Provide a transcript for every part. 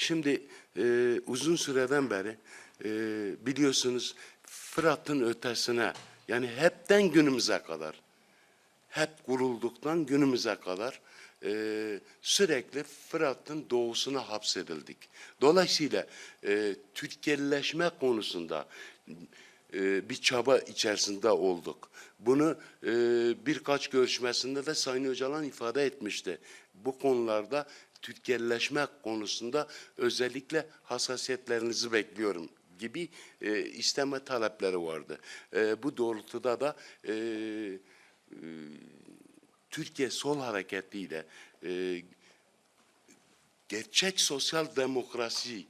Şimdi e, uzun süreden beri e, biliyorsunuz Fırat'ın ötesine yani hepten günümüze kadar hep kurulduktan günümüze kadar e, sürekli Fırat'ın doğusuna hapsedildik. Dolayısıyla e, Türkiye'leşme konusunda e, bir çaba içerisinde olduk. Bunu e, birkaç görüşmesinde de Sayın Öcalan ifade etmişti. Bu konularda Türkiye'leşme konusunda özellikle hassasiyetlerinizi bekliyorum gibi e, isteme talepleri vardı. E, bu doğrultuda da e, Türkiye Sol Hareketi ile e, gerçek sosyal demokrasi,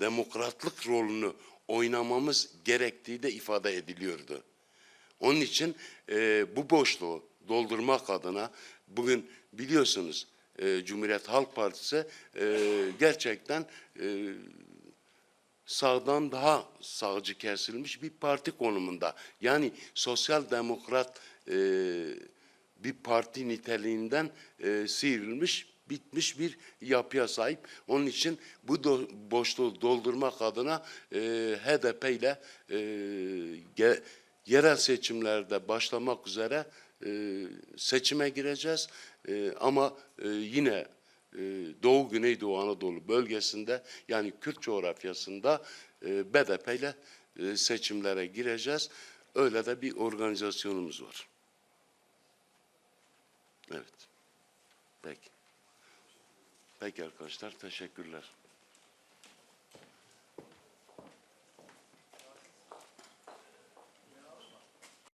demokratlık rolünü oynamamız gerektiği de ifade ediliyordu. Onun için e, bu boşluğu doldurmak adına bugün biliyorsunuz e, Cumhuriyet Halk Partisi e, gerçekten e, sağdan daha sağcı kesilmiş bir parti konumunda. Yani sosyal demokrat e, bir parti niteliğinden e, sıyrılmış, bitmiş bir yapıya sahip. Onun için bu do- boşluğu doldurmak adına e, HDP ile e, yerel seçimlerde başlamak üzere e, seçime gireceğiz. E, ama e, yine e, Doğu Güneydoğu Anadolu bölgesinde yani Kürt coğrafyasında e, BDP ile e, seçimlere gireceğiz. Öyle de bir organizasyonumuz var. Evet. Peki. Peki arkadaşlar teşekkürler.